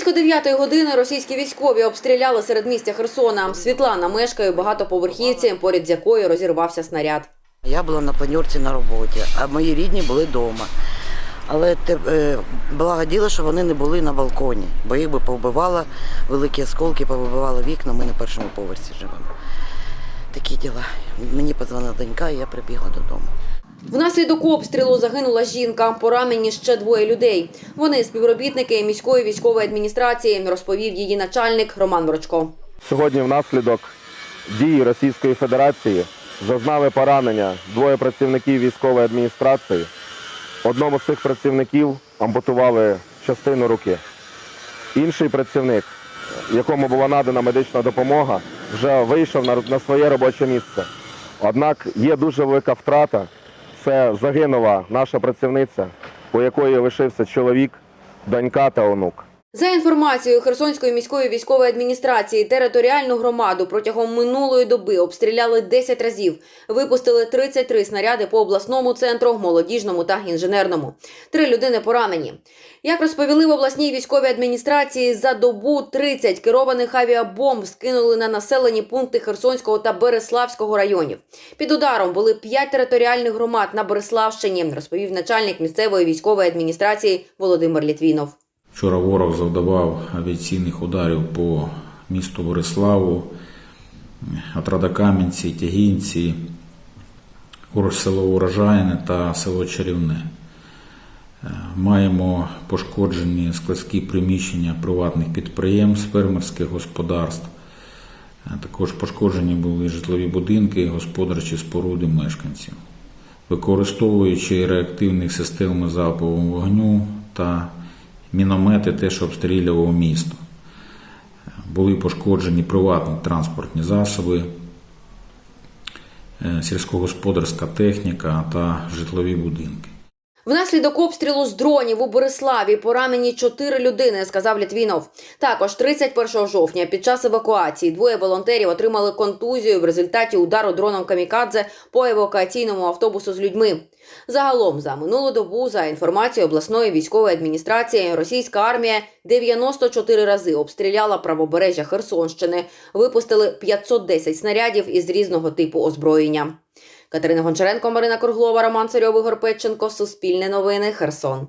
Близько 9 години російські військові обстріляли середмістя Херсона. Світлана мешкає багатоповерхівці, поряд з якою розірвався снаряд. Я була на планерці на роботі, а мої рідні були вдома. Але е, благо діло, що вони не були на балконі, бо їх би повбивало, великі осколки повибивало вікна, ми на першому поверсі живемо. Такі діла. Мені подзвонила донька, і я прибігла додому. Внаслідок обстрілу загинула жінка. Поранені ще двоє людей. Вони співробітники міської військової адміністрації, розповів її начальник Роман Мрочко. Сьогодні внаслідок дії Російської Федерації зазнали поранення двоє працівників військової адміністрації. Одному з цих працівників ампутували частину руки. Інший працівник, якому була надана медична допомога, вже вийшов на своє робоче місце. Однак є дуже велика втрата. Це загинула наша працівниця, у якої лишився чоловік, донька та онук. За інформацією Херсонської міської військової адміністрації, територіальну громаду протягом минулої доби обстріляли 10 разів. Випустили 33 снаряди по обласному центру, молодіжному та інженерному. Три людини поранені. Як розповіли в обласній військовій адміністрації, за добу 30 керованих авіабомб скинули на населені пункти Херсонського та Береславського районів. Під ударом були 5 територіальних громад на Береславщині, розповів начальник місцевої військової адміністрації Володимир Літвінов. Вчора ворог завдавав авіаційних ударів по місту Бориславу, Отрадокам'янці, Тягінці, село Урожайне та село Чарівне. Е, Маємо пошкоджені складські приміщення приватних підприємств, фермерських господарств. Е, Також пошкоджені були житлові будинки, господарчі споруди мешканців. Використовуючи реактивні системи залпового вогню та міномети, теж обстрілював місто. Були пошкоджені приватні транспортні засоби, е, сільськогосподарська техніка та житлові будинки. Внаслідок обстрілу з дронів у Бориславі поранені чотири людини, сказав Літвінов. Також 31 жовтня під час евакуації двоє волонтерів отримали контузію в результаті удару дроном камікадзе по евакуаційному автобусу з людьми. Загалом за минулу добу, за інформацією обласної військової адміністрації, російська армія 94 рази обстріляла правобережжя Херсонщини, випустили 510 снарядів із різного типу озброєння. Катерина Гончаренко, Марина Круглова, Роман Царьов, Ігор Петченко. Суспільне новини. Херсон.